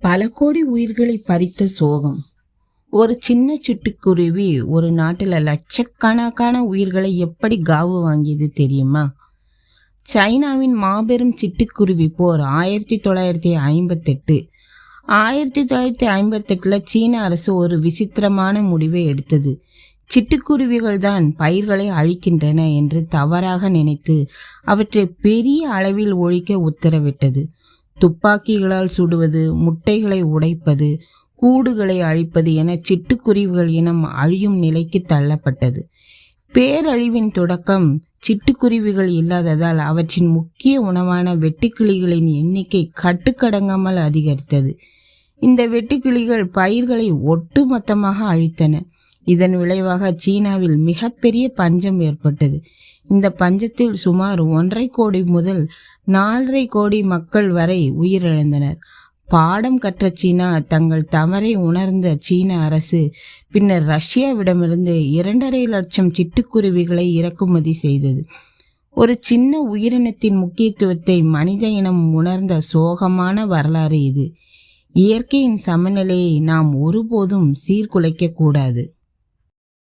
பல கோடி உயிர்களை பறித்த சோகம். ஒரு சின்ன சிட்டுக்குருவி ஒரு நாட்டில் லட்சக்கணக்கான உயிர்களை எப்படி காவு வாங்கியது தெரியுமா? சைனாவின் மாபெரும் சிட்டுக்குருவி போர் ஆயிரத்தி தொள்ளாயிரத்தி ஐம்பத்தெட்டு ஆயிரத்தி தொள்ளாயிரத்தி ஐம்பத்தெட்டில் சீன அரசு ஒரு விசித்திரமான முடிவை எடுத்தது. சிட்டுக்குருவிகள் தான் பயிர்களை அழிக்கின்றன என்று தவறாக நினைத்து அவற்றை பெரிய அளவில் ஒழிக்க உத்தரவிட்டது. துப்பாக்கிகளால் சுடுவது முட்டைகளை உடைப்பது கூடுகளை அழிப்பது என சிட்டுக்குருவிகள் இனம் அழியும் நிலைக்கு தள்ளப்பட்டது. பேரழிவின் தொடக்கம் சிட்டுக்குருவிகள் இல்லாததால் அவற்றின் முக்கிய உணவான வெட்டுக்கிளிகளின் எண்ணிக்கை கட்டுக்கடங்காமல் அதிகரித்தது. இந்த வெட்டுக்கிளிகள் பயிர்களை ஒட்டுமொத்தமாக அழித்தன. இதன் விளைவாக சீனாவில் மிகப்பெரிய பஞ்சம் ஏற்பட்டது. இந்த பஞ்சத்தில் சுமார் ஒன்றரை கோடி முதல் நாலரை கோடி மக்கள் வரை உயிரிழந்தனர். பாடம் கற்ற சீனா தங்கள் தவறை உணர்ந்த சீன அரசு பின்னர் ரஷ்யாவிடமிருந்து இரண்டரை லட்சம் சிட்டுக்குருவிகளை இறக்குமதி செய்தது. ஒரு சின்ன உயிரினத்தின் முக்கியத்துவத்தை மனித இனம் உணர்ந்த சோகமான வரலாறு இது. இயற்கையின் சமநிலையை நாம் ஒருபோதும் சீர்குலைக்க கூடாது.